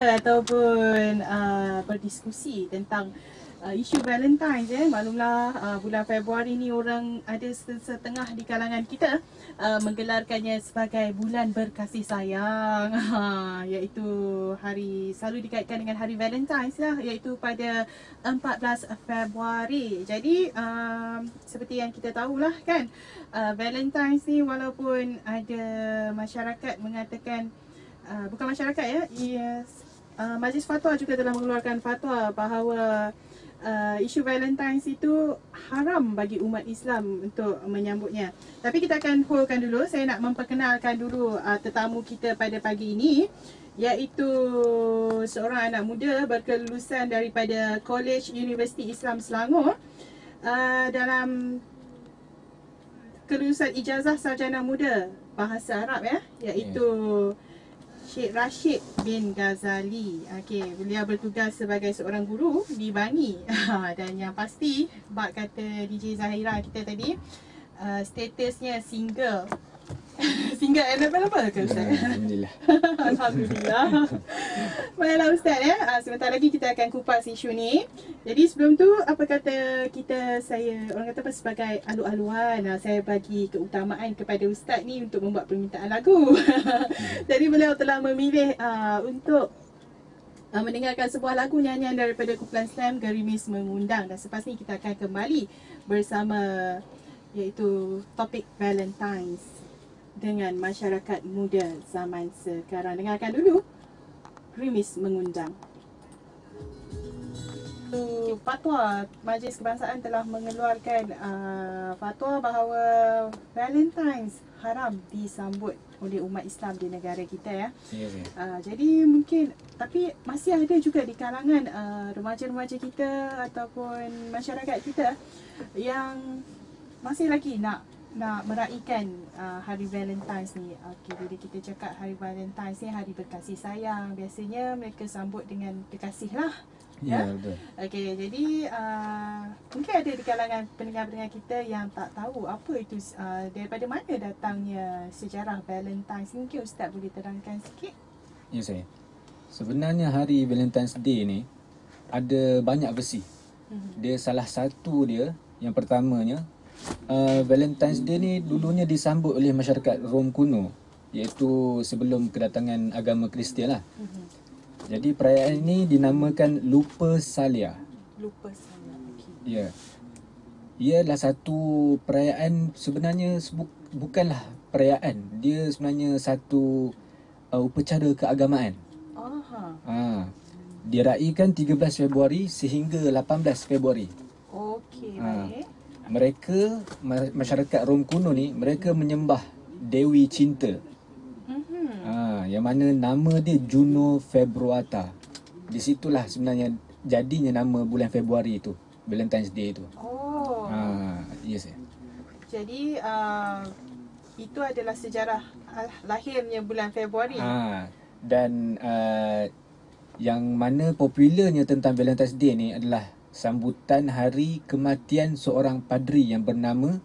ataupun uh, berdiskusi tentang uh, isu Valentine's eh. Maklumlah uh, bulan Februari ni orang ada setengah di kalangan kita uh, menggelarkannya sebagai bulan berkasih sayang. Ha, iaitu hari selalu dikaitkan dengan hari Valentine's lah iaitu pada 14 Februari. Jadi uh, seperti yang kita tahulah kan uh, Valentine's ni walaupun ada masyarakat mengatakan uh, bukan masyarakat ya yes, uh, Majlis Fatwa juga telah mengeluarkan fatwa bahawa uh, isu Valentine's itu haram bagi umat Islam untuk menyambutnya. Tapi kita akan holdkan dulu. Saya nak memperkenalkan dulu uh, tetamu kita pada pagi ini iaitu seorang anak muda berkelulusan daripada College University Islam Selangor uh, dalam kelulusan ijazah sarjana muda bahasa Arab ya iaitu yeah. Syed Rashid bin Ghazali. Okey, beliau bertugas sebagai seorang guru di Bani. Dan yang pasti, bak kata DJ Zahira kita tadi, uh, statusnya single. Single and apa ke Ustaz? Alhamdulillah. Alhamdulillah. Baiklah Ustaz ya. Uh, sebentar lagi kita akan kupas isu ni. Jadi sebelum tu apa kata kita saya orang kata apa sebagai alu-aluan uh, saya bagi keutamaan kepada Ustaz ni untuk membuat permintaan lagu. Jadi beliau telah memilih uh, untuk uh, mendengarkan sebuah lagu nyanyian daripada kumpulan Slam Gerimis Mengundang dan selepas ni kita akan kembali bersama iaitu topik Valentine's dengan masyarakat muda zaman sekarang. Dengarkan dulu. Rimis mengundang. Fatwa Majlis Kebangsaan telah mengeluarkan uh, fatwa bahawa Valentine's haram disambut oleh umat Islam di negara kita ya. Ya, ya. Uh, jadi mungkin tapi masih ada juga di kalangan uh, remaja-remaja kita ataupun masyarakat kita yang masih lagi nak nak meraihkan uh, hari Valentine's ni. Okey, bila kita cakap hari Valentine's ni hari berkasih sayang, biasanya mereka sambut dengan kekasih lah. Ya, betul. Okey, jadi uh, mungkin ada di kalangan pendengar-pendengar kita yang tak tahu apa itu uh, daripada mana datangnya sejarah Valentine's. Mungkin Ustaz boleh terangkan sikit? Ya, saya. Sebenarnya hari Valentine's Day ni ada banyak versi. Mhm. Dia salah satu dia, yang pertamanya, uh, Valentine's Day ni dulunya disambut oleh masyarakat Rom kuno iaitu sebelum kedatangan agama Kristian lah. Mhm. Jadi perayaan ini dinamakan Lupercalia. Lupa saya. Okey. Ya. Ia adalah satu perayaan sebenarnya sebu- bukanlah perayaan. Dia sebenarnya satu uh, upacara keagamaan. Aha. Ha. Diraihkan 13 Februari sehingga 18 Februari. Okey, Ha. baik. Mereka ma- masyarakat Rom kuno ni mereka menyembah Dewi Cinta. Mhm. Ha, yang mana nama dia Juno Februata. Di situlah sebenarnya jadinya nama bulan Februari itu, Valentine's Day itu. Oh. Ha, yes. Jadi uh, itu adalah sejarah uh, lahirnya bulan Februari. Ha, dan uh, yang mana popularnya tentang Valentine's Day ni adalah sambutan hari kematian seorang padri yang bernama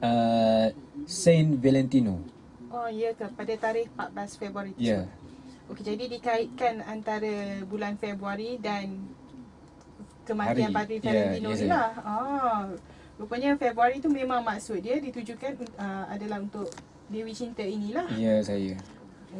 uh, Saint Valentino. Oh ya ke pada tarikh 14 Februari. Ya. Okey jadi dikaitkan antara bulan Februari dan kematian Hari. Padri Ya, Valentino ya, ni lah. Ah. Rupanya Februari tu memang maksud dia ditujukan uh, adalah untuk Dewi Cinta inilah. Ya saya.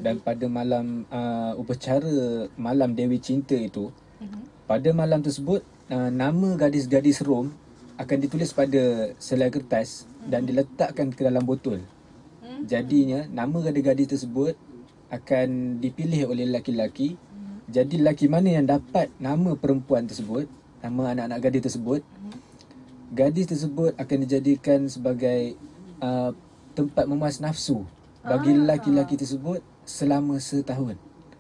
Dan pada malam uh, upacara malam Dewi Cinta itu, Mhm. pada malam tersebut uh, nama gadis-gadis Rom akan ditulis pada selai kertas dan diletakkan ke dalam botol. Hmm. Jadinya nama gadis-gadis tersebut akan dipilih oleh lelaki-lelaki. Jadi lelaki mana yang dapat nama perempuan tersebut, nama anak-anak gadis tersebut, gadis tersebut akan dijadikan sebagai uh, tempat memuas nafsu bagi Ah. lelaki-lelaki tersebut selama setahun.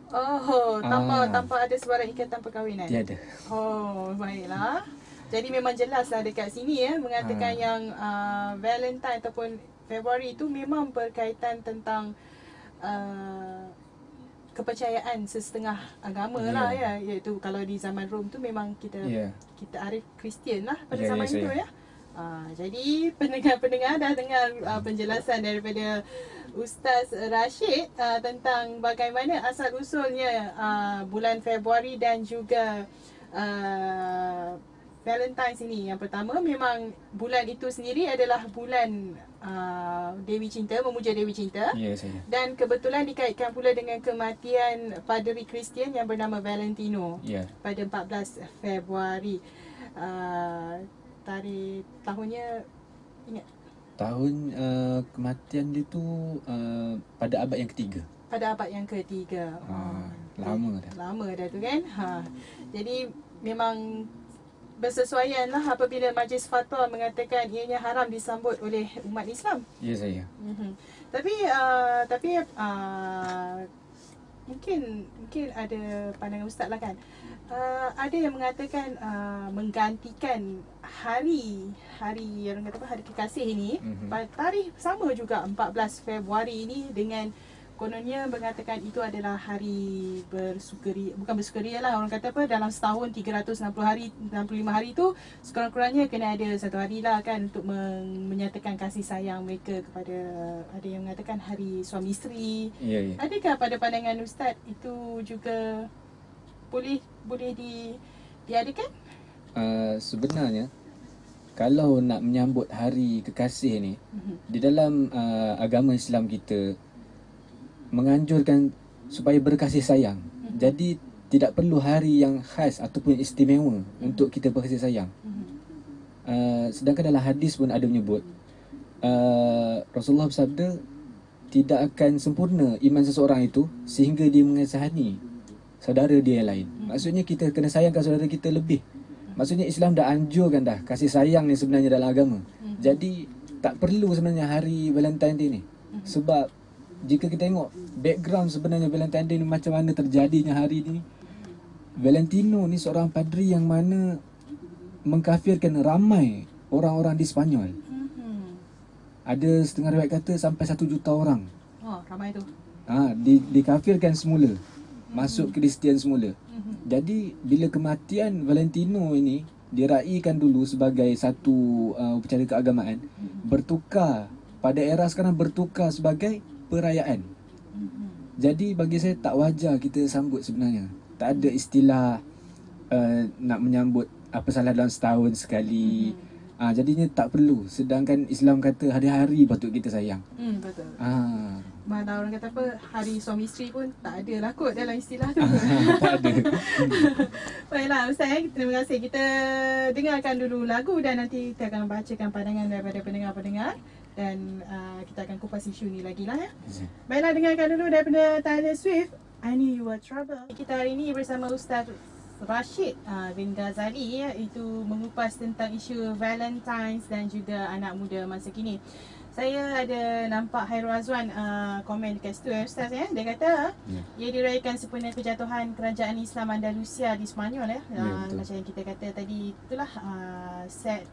Oh, tanpa Ah. tanpa ada sebarang ikatan perkahwinan. Tiada. Oh, baiklah. Jadi memang jelaslah dekat sini ya mengatakan Ha. yang uh, Valentine ataupun Februari itu memang berkaitan tentang uh, kepercayaan sesetengah agama Ya. lah ya iaitu kalau di zaman Rom tu memang kita Ya. kita arif Kristian lah pada Ya, zaman ya, itu saya. ya. Uh, jadi pendengar-pendengar dah dengar uh, penjelasan daripada Ustaz Rashid uh, tentang bagaimana asal usulnya uh, bulan Februari dan juga uh, Valentine's ini. Yang pertama memang bulan itu sendiri adalah bulan uh, Dewi Cinta, memuja Dewi Cinta. Ya, saya. Dan kebetulan dikaitkan pula dengan kematian paderi Kristian yang bernama Valentino Ya. pada 14 Februari. Uh, tarikh tahunnya ingat Tahun uh, kematian dia tu uh, pada abad yang ketiga. pada abad yang ketiga. Ah, lama dah. Lama dah tu kan. Ha. Jadi memang bersesuaian lah apabila Majlis Fatwa mengatakan ianya haram disambut oleh umat Islam. Ya, saya. Mm-hmm. Tapi uh, tapi uh, mungkin mungkin ada pandangan ustaz lah kan. Uh, ada yang mengatakan uh, menggantikan hari hari yang kata apa hari kekasih ini Mhm. mm-hmm. tarikh sama juga 14 Februari ini dengan kononnya mengatakan itu adalah hari bersukaria bukan bersukaria lah orang kata apa dalam setahun 360 hari 65 hari tu sekurang-kurangnya kena ada satu hari lah kan untuk men- menyatakan kasih sayang mereka kepada ada yang mengatakan hari suami isteri Ya, ya. adakah pada pandangan ustaz itu juga boleh boleh di diadakan Uh, sebenarnya kalau nak menyambut hari kekasih ni Mhm. di dalam uh, agama Islam kita menganjurkan supaya berkasih sayang. Mhm. Jadi tidak perlu hari yang khas ataupun istimewa untuk kita berkasih sayang. Mhm. Uh, sedangkan dalam hadis pun ada menyebut uh, Rasulullah bersabda tidak akan sempurna iman seseorang itu sehingga dia mengasihani saudara dia yang lain. Maksudnya kita kena sayangkan saudara kita lebih. Maksudnya Islam dah anjurkan dah kasih sayang ni sebenarnya dalam agama. Jadi tak perlu sebenarnya hari Valentine Day ni. Sebab jika kita tengok background sebenarnya Valentine Day ni macam mana terjadinya hari ni. Valentino ni seorang padri yang mana mengkafirkan ramai orang-orang di Spanyol. Mhm. Ada setengah riwayat kata sampai satu juta orang. Oh, ramai tu. Ha, di, dikafirkan semula. Masuk Kristian semula. Mhm. Jadi bila kematian Valentino ini diraikan dulu sebagai satu uh, upacara keagamaan bertukar pada era sekarang bertukar sebagai perayaan. Mhm. Jadi bagi saya tak wajar kita sambut sebenarnya. Tak ada istilah uh, nak menyambut apa salah dalam setahun sekali. Ah jadinya tak perlu. Sedangkan Islam kata hari-hari patut kita sayang. Hmm, betul. Ah Mana orang kata apa hari suami isteri pun tak ada lah kot dalam istilah tu. tak ada. Baiklah Ustaz eh, terima kasih. Kita dengarkan dulu lagu dan nanti kita akan bacakan pandangan daripada pendengar-pendengar dan uh, kita akan kupas isu ni lagi lah ya. Baiklah dengarkan dulu daripada Taylor Swift I Knew You Were Trouble. Kita hari ini bersama Ustaz Rashid uh, bin Ghazali ya, itu mengupas tentang isu Valentine's dan juga anak muda masa kini. Saya ada nampak Hairul Azwan uh, komen dekat situ ya Ustaz ya. Dia kata Ya. ia dirayakan sempena kejatuhan kerajaan Islam Andalusia di Spanyol ya. Ya, Uh, betul. macam yang kita kata tadi itulah uh,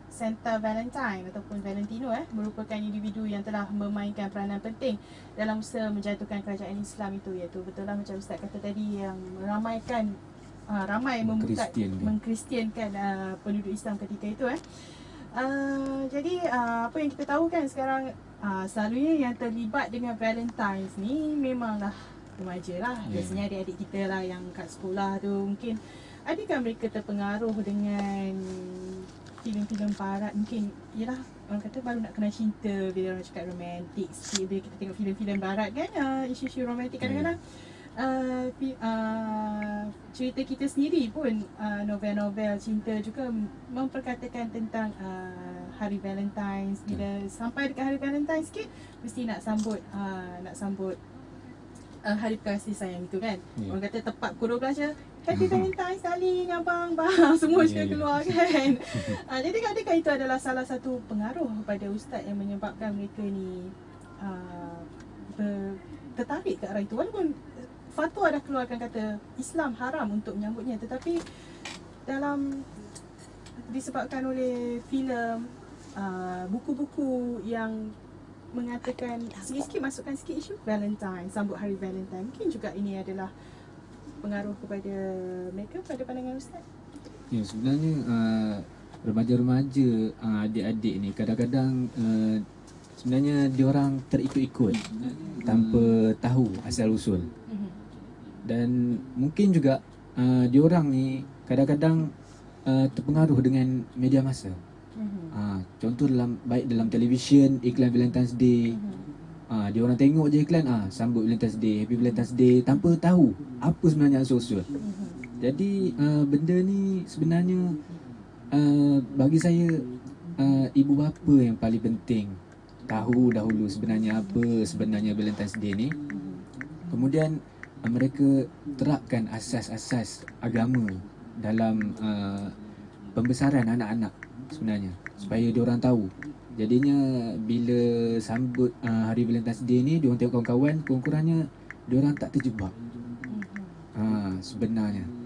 Santa Valentine ataupun Valentino eh merupakan individu yang telah memainkan peranan penting dalam usaha menjatuhkan kerajaan Islam itu iaitu betul lah macam Ustaz kata tadi yang meramaikan uh, ramai membuka Mengkristiankan. mengkristiankan uh, penduduk Islam ketika itu eh. Uh, jadi uh, apa yang kita tahu kan sekarang uh, selalunya yang terlibat dengan Valentine's ni memanglah remaja lah. Ya. Biasanya adik-adik kita lah yang kat sekolah tu mungkin adakah mereka terpengaruh dengan filem-filem barat mungkin yalah orang kata baru nak kenal cinta bila orang cakap romantik sikit bila kita tengok filem-filem barat kan uh, isu-isu romantik kadang-kadang uh, fi- uh, cerita kita sendiri pun uh, novel-novel cinta juga memperkatakan tentang uh, hari Valentine's. Bila sampai dekat hari Valentine's sikit mesti nak sambut uh, nak sambut uh, hari kasih sayang itu kan? Ya. orang kata tepat pukul 12 je Happy Valentine's darling abang bang semua yeah, ya. keluar kan? Uh, jadi adakah itu adalah salah satu pengaruh pada ustaz yang menyebabkan mereka ni uh, ber, tertarik ke arah itu? Walaupun fatwa dah keluarkan kata Islam haram untuk menyambutnya. Tetapi dalam disebabkan oleh filem uh, buku-buku yang mengatakan sikit-sikit masukkan sikit isu Valentine sambut hari Valentine. Mungkin juga ini adalah pengaruh kepada mereka pada pandangan ustaz. Ya sebenarnya uh, remaja-remaja uh, adik-adik ni kadang-kadang uh, sebenarnya diorang terikut-ikut tanpa tahu asal usul. Dan mungkin juga uh, diorang ni kadang-kadang uh, terpengaruh dengan media masa. Mhm. Uh, contoh dalam baik dalam televisyen iklan Valentine's Day Mhm. Ah, dia orang tengok je iklan ah sambut Valentine's Day, Happy Valentine's Day tanpa tahu apa sebenarnya usul. Mhm. Jadi uh, benda ni sebenarnya uh, bagi saya uh, ibu bapa yang paling penting tahu dahulu sebenarnya apa sebenarnya Valentine's Day ni. Kemudian uh, mereka terapkan asas-asas agama dalam uh, pembesaran anak-anak sebenarnya supaya dia orang tahu. Jadinya bila sambut uh, hari Valentine's Day ni dia orang tengok kawan-kawan kurang-kurangnya dia orang tak terjebak. Ha sebenarnya.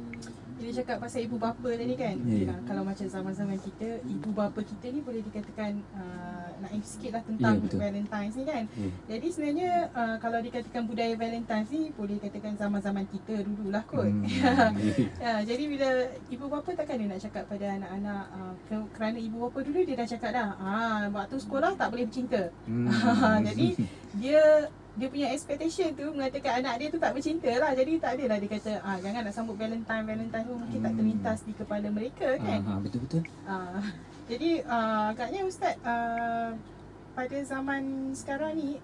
Dia cakap pasal ibu bapa tadi kan Ya, ya. yeah. Kalau macam zaman-zaman kita Ibu bapa kita ni boleh dikatakan uh, Naif sikit lah tentang Ya, betul. Valentine's ni kan Ya. Jadi sebenarnya uh, Kalau dikatakan budaya Valentine's ni Boleh dikatakan zaman-zaman kita dululah kot Hmm. ya, Jadi bila ibu bapa takkan dia nak cakap pada anak-anak uh, ke- Kerana ibu bapa dulu dia dah cakap dah ah, Waktu sekolah tak boleh bercinta Hmm. Jadi dia dia punya expectation tu mengatakan anak dia tu tak bercinta lah Jadi tak adalah dia kata ah, Jangan nak sambut Valentine Valentine tu mungkin tak Hmm. terlintas di kepala mereka kan ha, ha, betul-betul. Ah, Jadi uh, agaknya Ustaz uh, Pada zaman sekarang ni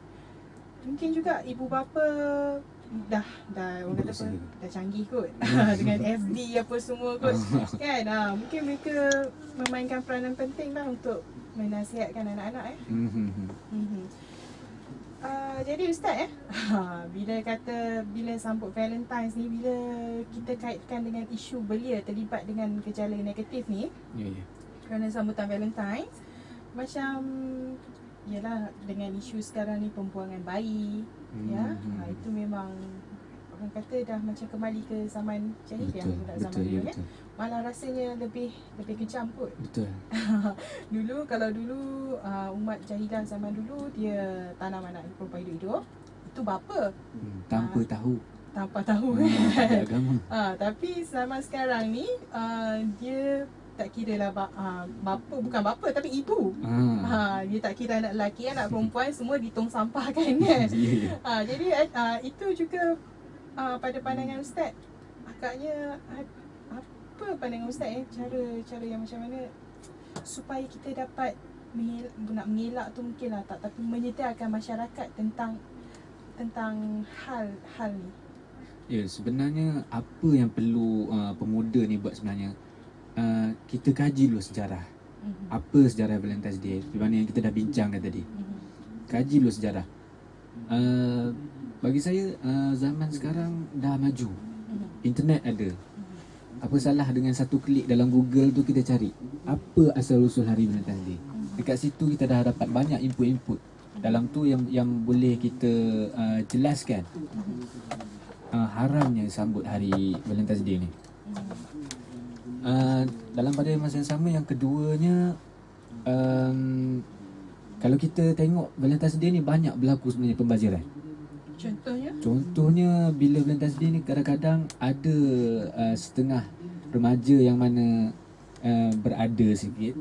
Mungkin juga ibu bapa dah dah orang kata apa dah canggih kot dengan FB apa semua kot kan ah, mungkin mereka memainkan peranan penting lah untuk menasihatkan anak-anak eh Hmm, hmm, hmm. Mhm. Uh, jadi Ustaz eh ha, Bila kata Bila sambut Valentine's ni Bila kita kaitkan dengan isu belia Terlibat dengan gejala negatif ni Ya, ya. Kerana sambutan Valentine's Macam Yalah dengan isu sekarang ni Pembuangan bayi Hmm, Ya hmm. ha, Itu memang Orang kata dah macam kembali ke zaman jahiliah budak betul, zaman ya dulu kan betul. Malah rasanya lebih Lebih kejam kot Betul. dulu kalau dulu uh, umat jahilah zaman dulu dia tanam anak perempuan hidup-hidup itu bapa Hmm, tanpa Ah. tahu. tanpa tahu Hmm, kan agama. uh, tapi zaman sekarang ni uh, dia tak kira lah ba- uh, bapa bukan bapa tapi ibu Ha. ha, dia tak kira anak lelaki anak perempuan semua ditong sampah kan kan Ya, ya. ha, jadi uh, itu juga uh, pada pandangan ustaz agaknya apa pandangan ustaz eh cara cara yang macam mana supaya kita dapat mengel, nak mengelak tu mungkin lah tak tapi menyedarkan masyarakat tentang tentang hal hal ni Ya, sebenarnya apa yang perlu uh, pemuda ni buat sebenarnya uh, kita kaji dulu sejarah. Mhm. Apa sejarah Valentine's Day? Di mana yang kita dah bincang dah tadi. Mhm. Kaji dulu sejarah. Uh, bagi saya uh, zaman sekarang dah maju. Internet ada. Apa salah dengan satu klik dalam Google tu kita cari apa asal usul hari Valentine's Day. Dekat situ kita dah dapat banyak input-input. Dalam tu yang yang boleh kita uh, jelaskan uh, haramnya sambut hari Valentine's Day ni. Uh, dalam pada masa yang sama yang keduanya um, kalau kita tengok Valentine's Day ni banyak berlaku sebenarnya pembaziran. Contohnya Contohnya bila Valentine's Day ni kadang-kadang ada uh, setengah remaja yang mana uh, berada sikit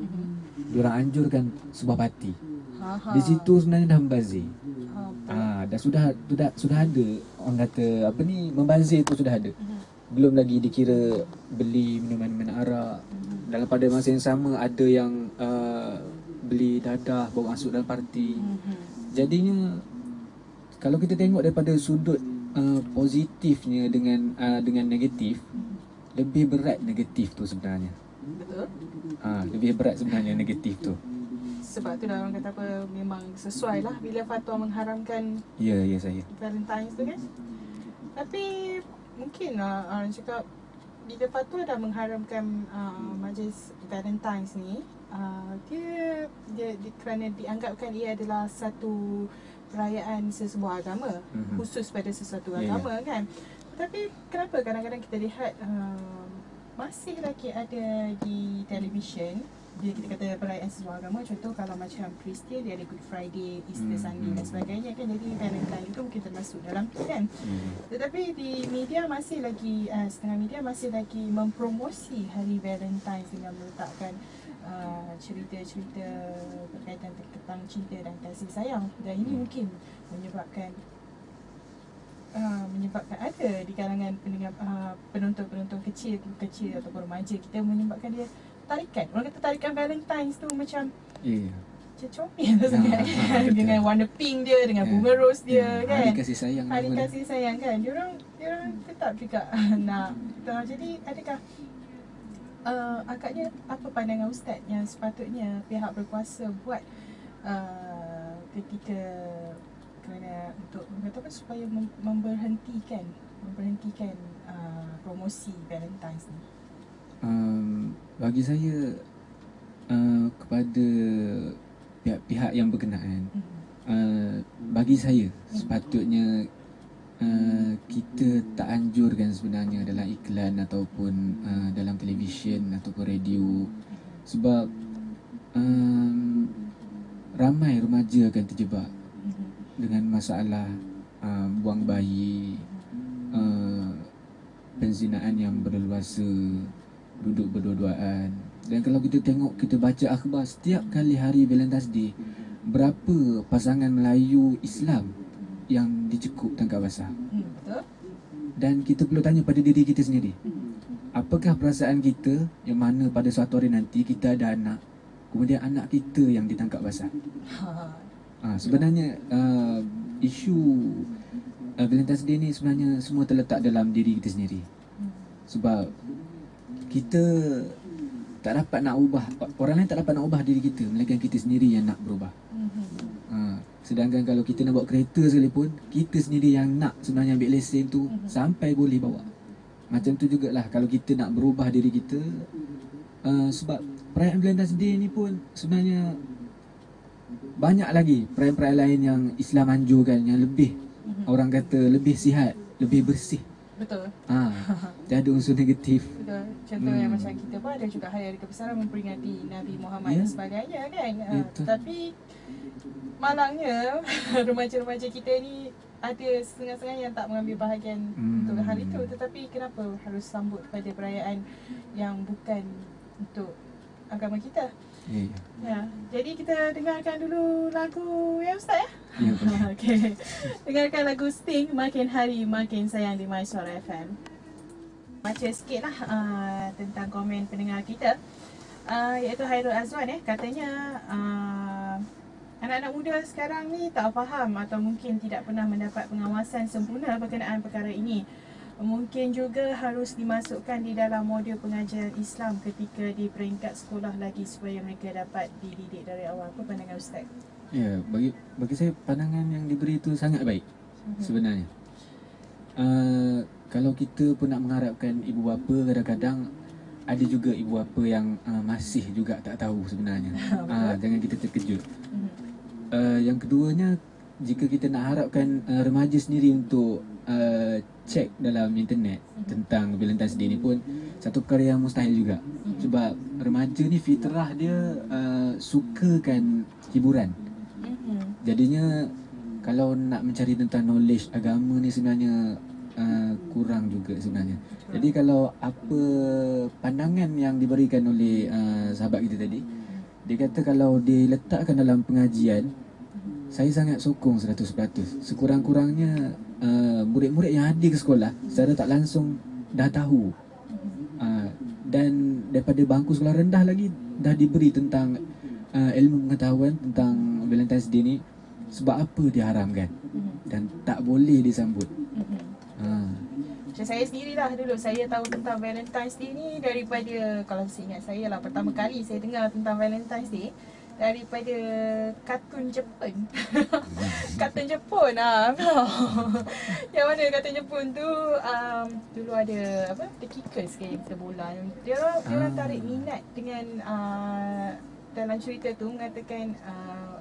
Diorang anjurkan sebuah parti ha ha Di situ sebenarnya dah membazir ha. Ah, dah sudah sudah sudah ada orang kata apa ni membazir tu sudah ada. Mhm. Belum lagi dikira beli minuman-minuman arak. Dalam pada masa yang sama ada yang uh, beli dadah bawa masuk dalam parti. Mhm. Jadinya kalau kita tengok daripada sudut uh, positifnya dengan uh, dengan negatif lebih berat negatif tu sebenarnya. betul Ha, lebih berat sebenarnya negatif tu. sebab tu dah orang kata apa memang sesuai lah bila fatwa mengharamkan Ya, ya saya. Valentine's tu kan Tapi mungkin lah orang cakap Bila fatwa dah mengharamkan uh, majlis Valentine's ni uh, dia, dia, dia kerana dianggapkan ia adalah satu perayaan sesebuah agama Mhm. Khusus pada sesuatu Ya, ya. agama kan Tapi kenapa kadang-kadang kita lihat uh, Masih lagi ada di televisyen bila kita kata perayaan sesuatu agama contoh kalau macam Kristian dia ada Good Friday, Easter Hmm, Sunday dan hmm. sebagainya kan jadi Valentine itu mungkin termasuk dalam tu kan Hmm. tetapi di media masih lagi uh, setengah media masih lagi mempromosi hari Valentine dengan meletakkan cerita-cerita berkaitan tentang cinta dan kasih sayang dan ini Hmm. mungkin menyebabkan uh, menyebabkan ada di kalangan pendengar uh, penonton-penonton kecil kecil ataupun remaja kita menyebabkan dia tarikan orang kata tarikan Valentine's tu macam Ya. Yeah. macam comel lah sangat Ah, kan betul. dengan warna pink dia dengan Ya. bunga rose dia Ya, kan Hari kasih sayang hari kasih sayang kan dia orang dia orang tetap juga nak uh, jadi adakah uh, agaknya apa pandangan ustaz yang sepatutnya pihak berkuasa buat uh, ketika kerana untuk apa supaya mem- memberhentikan memberhentikan uh, promosi Valentine's ni. Um, bagi saya uh, kepada pihak-pihak yang berkenaan Hmm. uh, bagi saya sepatutnya uh, kita tak anjurkan sebenarnya dalam iklan ataupun uh, dalam televisyen ataupun radio. Sebab um, ramai remaja akan terjebak dengan masalah uh, buang bayi uh, penzinaan yang berleluasa duduk berdua-duaan. Dan kalau kita tengok kita baca akhbar setiap kali hari Valentine's Day berapa pasangan Melayu Islam yang dicekup tangkap basah Hmm, betul? dan kita perlu tanya pada diri kita sendiri apakah perasaan kita yang mana pada suatu hari nanti kita ada anak kemudian anak kita yang ditangkap basah Ha. Ha, sebenarnya uh, isu uh, Valentine's Day ni sebenarnya semua terletak dalam diri kita sendiri. Hmm. Sebab kita tak dapat nak ubah orang lain tak dapat nak ubah diri kita melainkan kita sendiri yang nak berubah. Sedangkan kalau kita nak bawa kereta sekalipun kita sendiri yang nak sebenarnya ambil lesen tu Mhm. sampai boleh bawa. Macam tu jugalah kalau kita nak berubah diri kita uh, sebab perayaan Valentine's Day ni pun sebenarnya banyak lagi perayaan-perayaan lain yang Islam anjurkan yang lebih Mhm. orang kata lebih sihat, lebih bersih. Betul. Ha, tiada unsur negatif. Betul. Contoh yang Hmm. macam kita pun ada juga hari-hari kebesaran memperingati Nabi Muhammad Ya. dan sebagainya kan. Uh, betul. tapi malangnya remaja-remaja kita ni ada setengah-setengah yang tak mengambil bahagian Hmm. untuk hari itu tetapi kenapa harus sambut pada perayaan yang bukan untuk agama kita. Ya, ya. Ya. Jadi kita dengarkan dulu lagu ya Ustaz ya. Ya, boleh. Okey. Dengarkan lagu Sting Makin Hari Makin Sayang di My Suara FM. Baca sikit lah uh, tentang komen pendengar kita. Uh, iaitu Hairul Azwan eh katanya uh, anak-anak muda sekarang ni tak faham atau mungkin tidak pernah mendapat pengawasan sempurna berkenaan perkara ini. Mungkin juga harus dimasukkan di dalam modul pengajaran Islam ketika di peringkat sekolah lagi supaya mereka dapat dididik dari awal. Apa pandangan Ustaz? Ya, bagi bagi saya pandangan yang diberi itu sangat baik sebenarnya. Uh, kalau kita pun nak mengharapkan ibu bapa kadang-kadang ada juga ibu bapa yang uh, masih juga tak tahu sebenarnya. Ah, jangan kita terkejut. Mhm. Uh, yang keduanya jika kita nak harapkan uh, remaja sendiri untuk uh, cek dalam internet tentang Valentine's Day ni pun satu perkara yang mustahil juga. Sebab remaja ni fitrah dia uh, sukakan hiburan. Jadinya kalau nak mencari tentang knowledge agama ni sebenarnya uh, kurang juga sebenarnya. Jadi kalau apa pandangan yang diberikan oleh uh, sahabat kita tadi, dia kata kalau diletakkan dalam pengajian, saya sangat sokong 100%. Sekurang-kurangnya uh, murid-murid yang hadir ke sekolah secara tak langsung dah tahu. Uh, dan daripada bangku sekolah rendah lagi dah diberi tentang uh, ilmu pengetahuan tentang Valentine's Day ni sebab apa diharamkan dan tak boleh disambut. Ha. Macam saya sendirilah dulu saya tahu tentang Valentine's Day ni daripada kalau saya ingat saya lah pertama kali saya dengar tentang Valentine's Day daripada kartun Jepun. kartun Jepun ah. yang mana kartun Jepun tu um, dulu ada apa? The Kickers ke yang kita bola. Dia orang dia orang Ah. tarik minat dengan uh, dalam cerita tu mengatakan uh,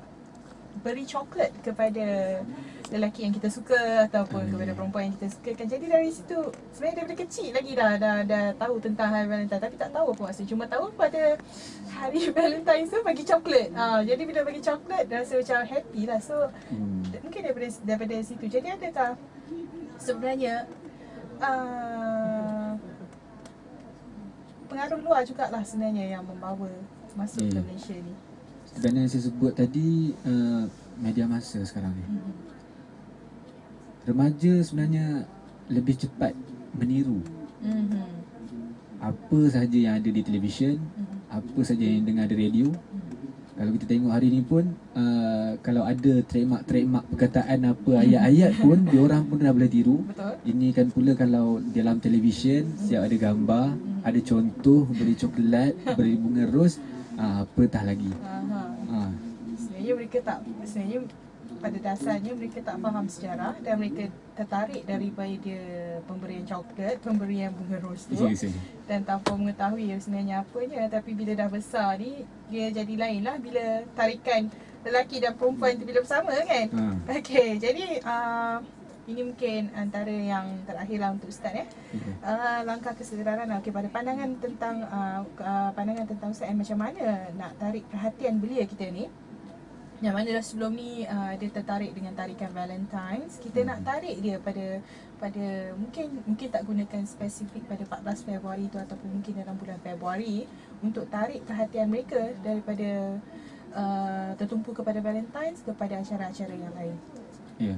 beri coklat kepada lelaki yang kita suka ataupun Hmm. kepada perempuan yang kita sukakan. Jadi dari situ sebenarnya daripada kecil lagi dah dah, dah tahu tentang hari Valentine tapi tak tahu apa maksud. Cuma tahu pada hari Valentine tu bagi coklat. Ha, jadi bila bagi coklat rasa macam happy lah. So Hmm. mungkin daripada daripada situ. Jadi adakah sebenarnya uh, pengaruh luar jugalah sebenarnya yang membawa masuk ke Ya. Malaysia ni. Sebenarnya yang saya sebut tadi uh, media masa sekarang ni. Mhm. Remaja sebenarnya lebih cepat meniru Mhm. apa sahaja yang ada di televisyen, Mhm. apa sahaja yang dengar di radio. Mhm. Kalau kita tengok hari ni pun uh, kalau ada trademark-trademark perkataan apa ayat-ayat pun diorang pun dah boleh tiru. Betul. Ini kan pula kalau dalam televisyen siap ada gambar, ada contoh beri coklat, beri bunga ros, uh, apa tah lagi. Aha. Sebenarnya mereka tak sebenarnya pada dasarnya mereka tak faham sejarah dan mereka tertarik daripada pemberian coklat, pemberian bunga ros tu dan tanpa mengetahui sebenarnya apanya tapi bila dah besar ni dia jadi lain lah bila tarikan lelaki dan perempuan tu bila bersama kan. Ha. Okey, jadi uh, ini mungkin antara yang terakhir lah untuk Ustaz ya. Okay. Uh, langkah kesedaran okey pada pandangan tentang uh, uh, pandangan tentang Ustaz macam mana nak tarik perhatian belia kita ni yang mana dah sebelum ni uh, dia tertarik dengan tarikan Valentine's kita nak tarik dia pada pada mungkin mungkin tak gunakan spesifik pada 14 Februari tu ataupun mungkin dalam bulan Februari untuk tarik perhatian mereka daripada uh, tertumpu kepada Valentine's kepada acara-acara yang lain. Ya.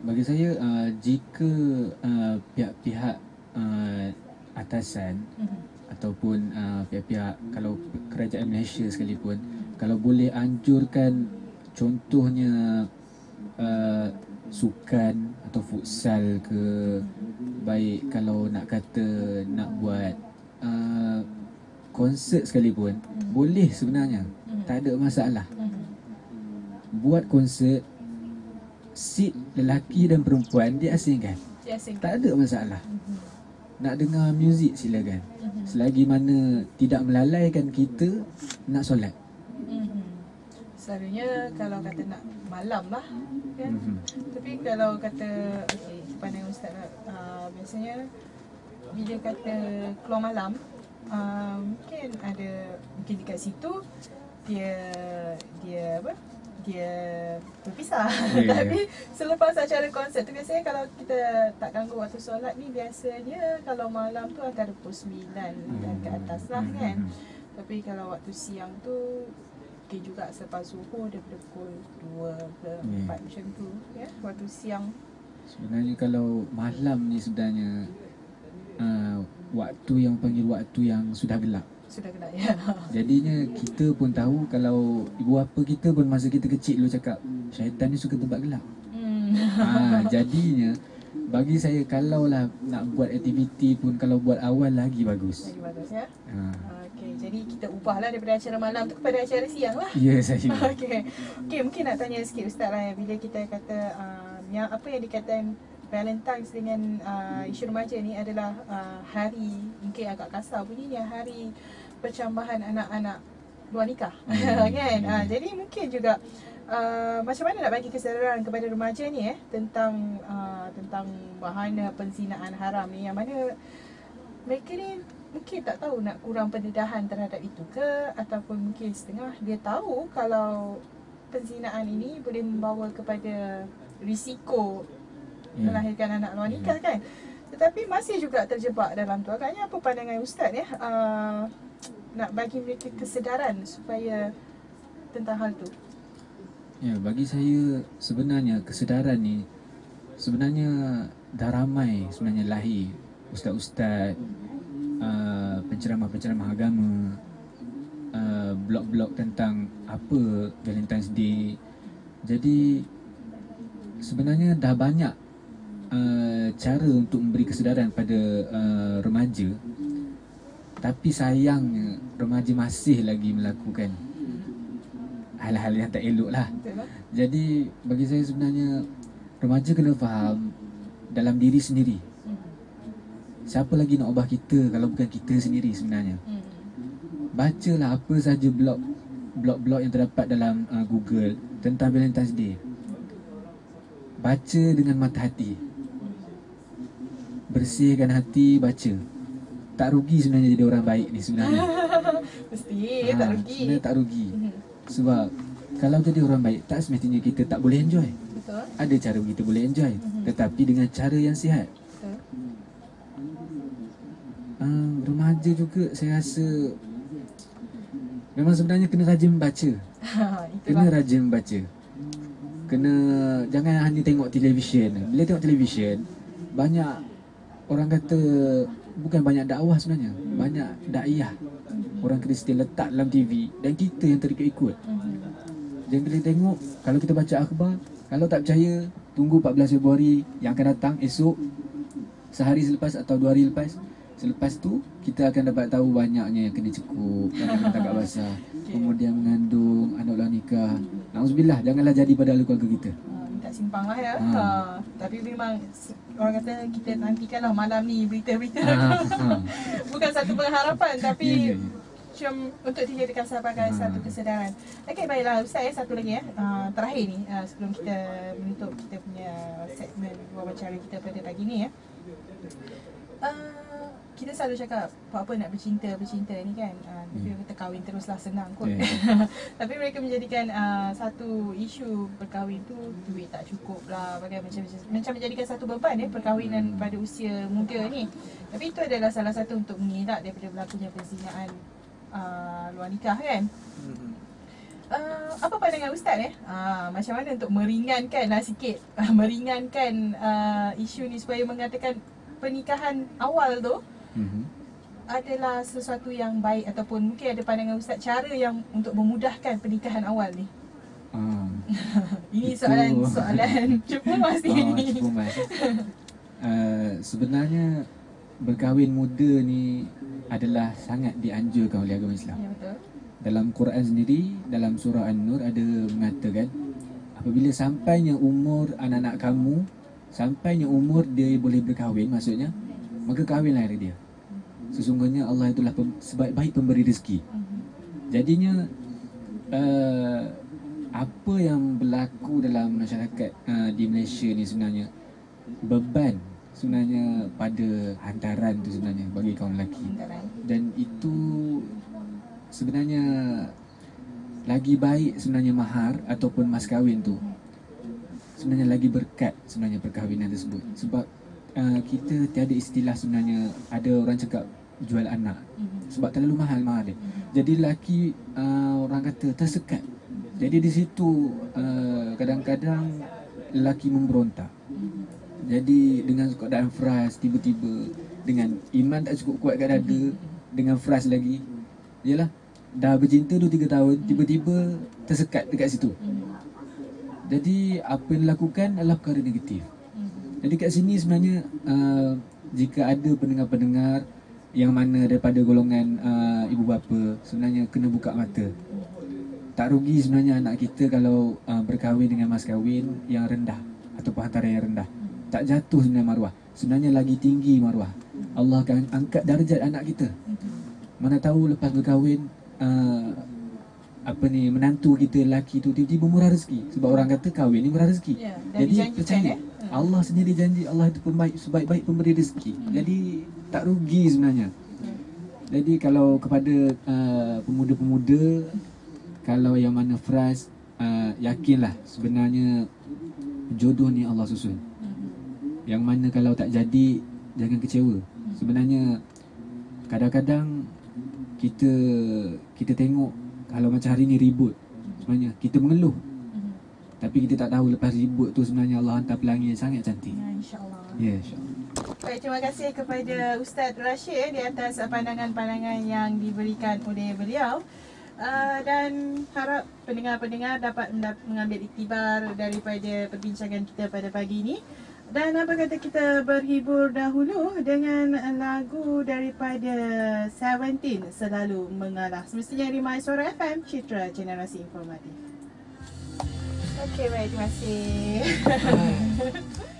Bagi saya uh, jika uh, pihak-pihak uh, atasan Mhm. ataupun uh, pihak-pihak kalau kerajaan Malaysia sekalipun kalau boleh anjurkan contohnya uh, sukan atau futsal ke baik kalau nak kata nak buat uh, konsert sekalipun boleh sebenarnya tak ada masalah Mhm. buat konsert seat lelaki dan perempuan diasingkan Diasingkan. tak ada masalah Mhm. nak dengar muzik silakan Mhm. selagi mana tidak melalaikan kita nak solat. Selalunya kalau kata nak malam lah kan. Mhm. Tapi kalau kata okey pandangan ustaz uh, biasanya bila kata keluar malam uh, mungkin ada mungkin dekat situ dia dia apa dia berpisah Ya, ya, ya. tapi selepas acara konsert tu biasanya kalau kita tak ganggu waktu solat ni biasanya kalau malam tu antara pukul 9 dan ke atas lah kan tapi kalau waktu siang tu Mungkin juga selepas zuhur daripada pukul 2 ke Hmm. 4 macam tu ya Waktu siang sebenarnya kalau malam ni sebenarnya uh, waktu yang panggil waktu yang sudah gelap sudah kena ya jadinya kita pun tahu kalau ibu bapa kita pun masa kita kecil dulu cakap syaitan ni suka tempat gelap hmm. ha, jadinya bagi saya kalaulah nak buat aktiviti pun kalau buat awal lagi bagus Lagi bagus ya ha. Okey, jadi kita ubahlah daripada acara malam tu kepada acara siang lah ya saya Okey. Okey, mungkin nak tanya sikit Ustaz lah bila kita kata uh, yang apa yang dikatakan Valentine's dengan uh, isu remaja ni adalah uh, hari mungkin agak kasar bunyinya hari percambahan anak-anak luar nikah Hmm. kan uh, Hmm. jadi mungkin juga uh, macam mana nak bagi kesedaran kepada remaja ni eh? Tentang uh, tentang bahana penzinaan haram ni. Yang mana mereka ni mungkin tak tahu nak kurang pendedahan terhadap itu ke? Ataupun mungkin setengah dia tahu kalau penzinaan ini boleh membawa kepada risiko Ya. melahirkan anak luar nikah kan? Tetapi masih juga terjebak dalam tu. Agaknya apa pandangan ustaz ya uh, nak bagi mereka kesedaran supaya tentang hal tu Ya, bagi saya sebenarnya kesedaran ni sebenarnya dah ramai sebenarnya lahir ustaz-ustaz uh, penceramah-penceramah agama uh, blog-blog tentang apa Valentine's Day. Jadi sebenarnya dah banyak uh, cara untuk memberi kesedaran pada uh, remaja. Tapi sayangnya remaja masih lagi melakukan hal-hal yang tak elok lah. Jadi bagi saya sebenarnya remaja kena faham dalam diri sendiri. hmm. Siapa lagi nak ubah kita kalau bukan kita sendiri sebenarnya. Hmm. Bacalah apa saja blog blog-blog yang terdapat dalam uh, Google tentang Valentine's Day. Baca dengan mata hati. Bersihkan hati, baca. Tak rugi sebenarnya jadi orang baik ni sebenarnya. mesti Ha, tak rugi Sebenarnya tak rugi. Hmm. Sebab kalau jadi orang baik tak semestinya kita tak boleh enjoy. betul Ada cara kita boleh enjoy Mhm. Tetapi dengan cara yang sihat betul uh, Remaja juga saya rasa Memang sebenarnya kena rajin baca. Kena rajin baca. Kena jangan hanya tengok televisyen. Bila tengok televisyen, banyak orang kata bukan banyak dakwah sebenarnya. Banyak daiyah orang Kristian letak dalam TV dan kita yang terikut-ikut. Mhm. Jangan kita tengok kalau kita baca akhbar, kalau tak percaya, tunggu 14 Februari yang akan datang esok sehari selepas atau dua hari lepas. Selepas tu kita akan dapat tahu banyaknya yang kena cekup, yang kena tangkap basah, kemudian mengandung, anak ulang nikah. Nauzubillah, janganlah jadi pada ahli keluarga kita. Ah, simpang lah ya. Ha. Ha. Tapi memang orang kata kita nantikanlah malam ni berita-berita. Ha, ha. Bukan satu pengharapan tapi Ya, ya, ya. Macam untuk dijadikan sebagai Ha. satu kesedaran. Okey baiklah Ustaz ya satu lagi ya. Uh, terakhir ni uh, sebelum kita menutup kita punya segmen wawancara kita pada pagi ni ya. Uh, kita selalu cakap apa-apa nak bercinta bercinta ni kan uh, Hmm. kata kahwin teruslah senang kot Ya. tapi mereka menjadikan uh, satu isu berkahwin tu duit tak cukup lah bagaimana macam, macam menjadikan satu beban ya perkahwinan pada usia muda ni tapi itu adalah salah satu untuk mengelak daripada berlakunya perzinaan uh, luar nikah kan Uh, apa pandangan Ustaz eh? Uh, macam mana untuk meringankan lah sikit uh, Meringankan uh, isu ni supaya mengatakan pernikahan awal tu Mhm. adalah sesuatu yang baik ataupun mungkin ada pandangan Ustaz cara yang untuk memudahkan pernikahan awal ni. Ah. Ini Itu- soalan soalan cukup mas Ah, ni. mas. Uh, sebenarnya berkahwin muda ni adalah sangat dianjurkan oleh agama Islam. Ya betul. Dalam Quran sendiri dalam surah An-Nur ada mengatakan apabila sampainya umur anak-anak kamu sampainya umur dia boleh berkahwin maksudnya maka kahwinlah dia. Sesungguhnya Allah itulah pem, sebaik-baik pemberi rezeki. Mhm. Jadinya uh, apa yang berlaku dalam masyarakat uh, di Malaysia ni sebenarnya beban sebenarnya pada hantaran tu sebenarnya bagi kaum lelaki dan itu sebenarnya lagi baik sebenarnya mahar ataupun mas kahwin tu sebenarnya lagi berkat sebenarnya perkahwinan tersebut sebab uh, kita tiada istilah sebenarnya ada orang cakap jual anak sebab terlalu mahal mahal dia. Jadi lelaki uh, orang kata tersekat. Jadi di situ uh, kadang-kadang lelaki memberontak. Jadi dengan keadaan fras tiba-tiba dengan iman tak cukup kuat kat dada dengan fras lagi. Yalah dah bercinta 2 3 tahun tiba-tiba tersekat dekat situ. Jadi apa yang dilakukan adalah perkara negatif. Jadi kat sini sebenarnya uh, jika ada pendengar-pendengar yang mana daripada golongan uh, ibu bapa sebenarnya kena buka mata. Tak rugi sebenarnya anak kita kalau uh, berkahwin dengan mas kahwin yang rendah ataupun hantaran yang rendah. Tak jatuh sebenarnya maruah. Sebenarnya lagi tinggi maruah. Allah akan angkat darjat anak kita. Mana tahu lepas berkahwin uh, apa ni menantu kita lelaki tu tiba-tiba murah rezeki sebab orang kata kahwin ni murah rezeki. Ya, Jadi percaya eh? Hmm. Allah sendiri janji Allah itu pembaik sebaik-baik pemberi rezeki. Jadi tak rugi sebenarnya. Jadi kalau kepada uh, pemuda-pemuda kalau yang mana fras uh, yakinlah sebenarnya jodoh ni Allah susun. Yang mana kalau tak jadi jangan kecewa. Sebenarnya kadang-kadang kita kita tengok kalau macam hari ni ribut sebenarnya kita mengeluh Mhm. tapi kita tak tahu lepas ribut tu sebenarnya Allah hantar pelangi yang sangat cantik. Ya insya-Allah. Ya, yeah, insyaAllah. Baik, terima kasih kepada Ustaz Rashid eh, di atas pandangan-pandangan yang diberikan oleh beliau. Uh, dan harap pendengar-pendengar dapat mengambil iktibar daripada perbincangan kita pada pagi ini. Dan apa kata kita berhibur dahulu dengan lagu daripada Seventeen Selalu Mengalah. Semestinya di My Suara FM, Citra Generasi Informatif. Okey, baik. Terima kasih.